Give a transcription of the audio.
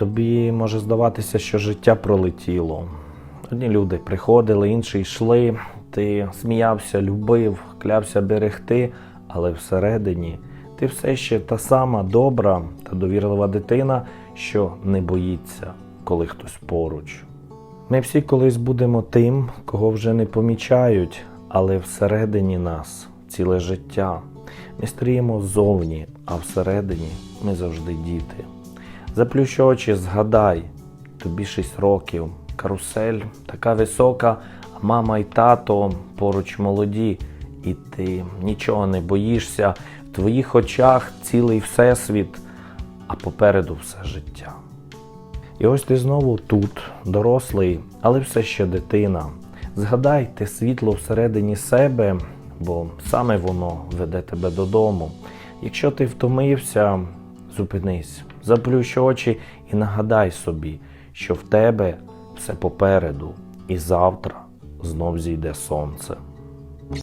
Тобі може здаватися, що життя пролетіло. Одні люди приходили, інші йшли. Ти сміявся, любив, клявся берегти, але всередині ти все ще та сама добра та довірлива дитина, що не боїться, коли хтось поруч. Ми всі колись будемо тим, кого вже не помічають, але всередині нас ціле життя. Ми стріємо ззовні, а всередині ми завжди діти. Заплющ очі, згадай, тобі 6 років, карусель така висока, а мама і тато поруч молоді, і ти нічого не боїшся, в твоїх очах цілий всесвіт, а попереду все життя. І ось ти знову тут, дорослий, але все ще дитина. Згадай те світло всередині себе, бо саме воно веде тебе додому. Якщо ти втомився, зупинись, заплющ очі і нагадай собі, що в тебе все попереду, і завтра знов зійде сонце.